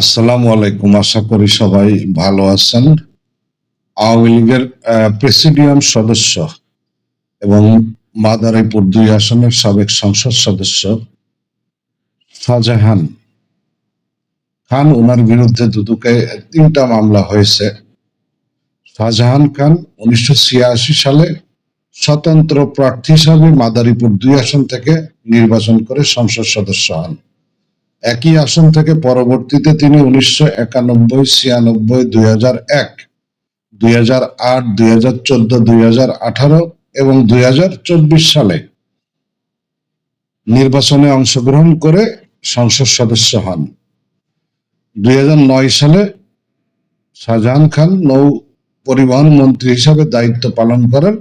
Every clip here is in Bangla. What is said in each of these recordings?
আসসালামু আলাইকুম। আশা করি সবাই ভালো আছেন। আওয়ামী লীগের প্রেসিডিয়াম সদস্য এবং মাদারীপুর দুই আসনের সাবেক সংসদ সদস্য শাহজাহান খান ওনার বিরুদ্ধে দুদুকে তিনটা মামলা হয়েছে। শাহজাহান খান উনিশশো ছিয়াশি সালে স্বতন্ত্র প্রার্থী হিসাবে মাদারীপুর দুই আসন থেকে নির্বাচন করে সংসদ সদস্য হন। একই আসন থেকে পরবর্তীতে তিনি উনিশশো একানব্বই, ছিয়ানব্বই, দুই হাজার এক, দুই হাজার আট, দুই হাজার চোদ্দ, দুই হাজার আঠারো এবং দুই হাজার চব্বিশ সালে নির্বাচনে অংশগ্রহণ করে সংসদ সদস্য হন। দুই হাজার নয় সালে শাহজাহান খান নৌ পরিবহন মন্ত্রী হিসাবে দায়িত্ব পালন করেন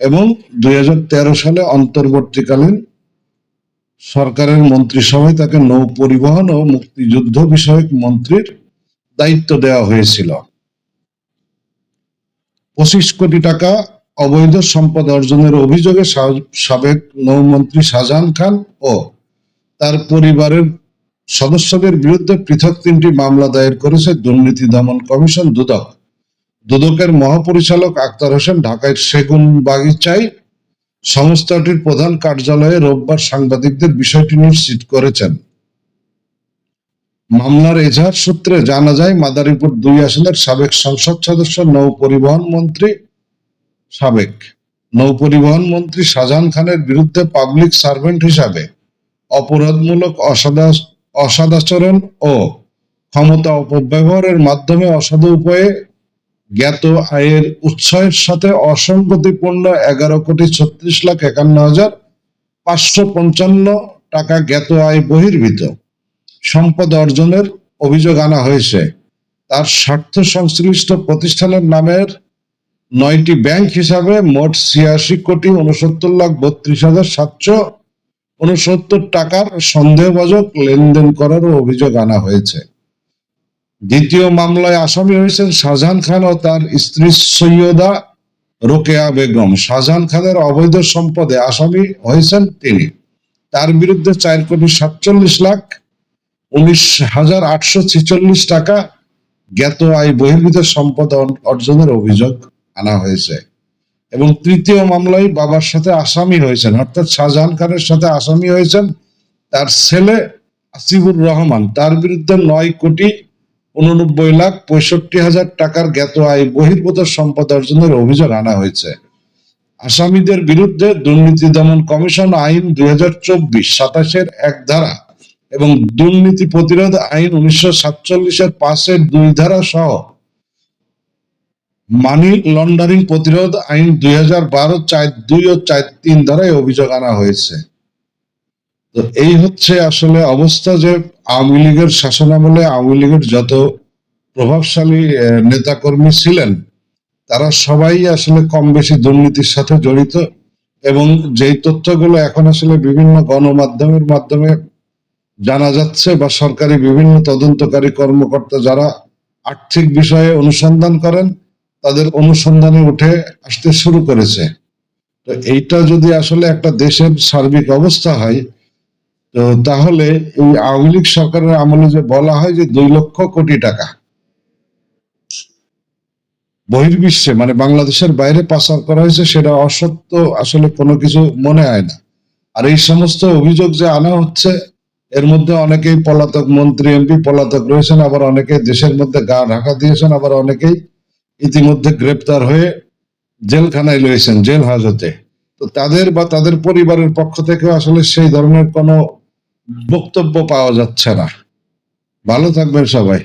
এবং দুই হাজার তেরো সালে অন্তর্বর্তীকালীন সরকারের মন্ত্রিসভায় তাকে নৌ পরিবহন ও মুক্তিযুদ্ধ বিষয়ক মন্ত্রীর দায়িত্ব দেওয়া হয়েছিল। পঁচিশ কোটি টাকা অবৈধ সম্পদ অর্জনের অভিযোগে সাবেক নৌমন্ত্রী শাহজাহান খান ও তার পরিবারের সদস্যদের বিরুদ্ধে পৃথক তিনটি মামলা দায়ের করেছে দুর্নীতি দমন কমিশন দুদক। দুদকের মহাপরিচালক আক্তার হোসেন ঢাকায় সেগুন বাগিচায় সংস্থাটির প্রধান কার্যালয়ে রোববার সাংবাদিকদের বিষয়টি নিশ্চিত করেছেন। মামলার এজাহার সূত্রে জানা যায়, মাদারীপুর দুই আসনের সাবেক সংসদ সদস্য, নৌ পরিবহন মন্ত্রী সাবেক। নৌ পরিবহন মন্ত্রী শাহজাহান খানের বিরুদ্ধে পাবলিক সার্ভেন্ট হিসাবে অপরাধমূলক অসদা- অসদাচরণ ও ক্ষমতা অপব্যবহারের মাধ্যমে অসাধু উপায়ে জ্ঞাত আয়ের উৎসের সাথে অসঙ্গতিপূর্ণ এগারো কোটি ছত্রিশ লাখ একান্ন হাজার পাঁচশো পঞ্চান্ন টাকা জ্ঞাত আয় বহির্ভূত। সম্পদ অর্জনের অভিযোগ আনা হয়েছে। তার স্বার্থ সংশ্লিষ্ট প্রতিষ্ঠানের নামের নয়টি ব্যাংক হিসাবে মোট ছিয়াশি কোটি উনসত্তর লাখ বত্রিশ হাজার সাতশো উনসত্তর টাকার সন্দেহভাজক লেনদেন করারও অভিযোগ আনা হয়েছে। দ্বিতীয় মামলায় আসামি হয়েছেন শাহজাহান খান ও তার স্ত্রী সৈয়দা রোকেয়া বেগম। শাহজাহান খানের অবৈধ সম্পদে আসামি হয়েছেন তিনি। তার বিরুদ্ধে চার কোটি সাতচল্লিশ লাখ, উনিশ হাজার আটশো ছেচল্লিশ টাকা জ্ঞাত আয় বহির্ভূত সম্পদ অর্জনের অভিযোগ আনা হয়েছে। এবং তৃতীয় মামলায় বাবার সাথে আসামি হয়েছেন, অর্থাৎ শাহজাহান খানের সাথে আসামি হয়েছেন তার ছেলে আসিফুর রহমান। তার বিরুদ্ধে নয় কোটি উননব্বই লাখ পঁয়ষট্টি হাজার টাকার জ্ঞাত আয় বহির্ভূত সম্পদ অর্জনের অভিযোগ আনা হয়েছে। আসামিদের বিরুদ্ধে দুর্নীতি দমন কমিশন আইন দুই হাজার চব্বিশ সাতাশের এক ধারা এবং দুর্নীতি প্রতিরোধ আইন উনিশশো সাতচল্লিশের পাঁচের দুই ধারা সহ মানি লন্ডারিং প্রতিরোধ আইন দুই হাজার বারো চার দুই ও চার তিন ধারায় অভিযোগ আনা হয়েছে। তো এই হচ্ছে আসলে অবস্থা যে আওয়ামী লীগের শাসনামলে আওয়ামী লীগের যত প্রভাবশালী নেতাকর্মী ছিলেন, তারা সবাই আসলে কম বেশি দুর্নীতির সাথে জড়িত এবং যেই তথ্যগুলো এখন আসলে বিভিন্ন গণমাধ্যমের মাধ্যমে জানা যাচ্ছে বা সরকারি বিভিন্ন তদন্তকারী কর্মকর্তা যারা আর্থিক বিষয়ে অনুসন্ধান করেন, তাদের অনুসন্ধানে উঠে আসতে শুরু করেছে। তো এইটা যদি আসলে একটা দেশের সার্বিক অবস্থা হয় তো তাহলে এই আওয়ামী লীগ সরকারের আমলে যে বলা হয় যে দুই লক্ষ কোটি টাকা বহির্বিশ্বে মানে বাংলাদেশের বাইরে পাচার করা হয়েছে, সেটা অসত্য, আসলে কোনো কিছু মনে হয় না। আর এই সমস্ত অভিযোগ যে আনা হচ্ছে, এর মধ্যে অনেকেই পলাতক মন্ত্রী, এমপি পলাতক রয়েছেন, আবার অনেকে দেশের মধ্যে গা ঢাকা দিয়েছেন, আবার অনেকেই ইতিমধ্যে গ্রেপ্তার হয়ে জেলখানায় রয়েছেন জেল হাজতে। তো তাদের বা তাদের পরিবারের পক্ষ থেকে আসলে সেই ধরনের কোনো বক্তব্য পাওয়া যাচ্ছে না। ভালো থাকবেন সবাই।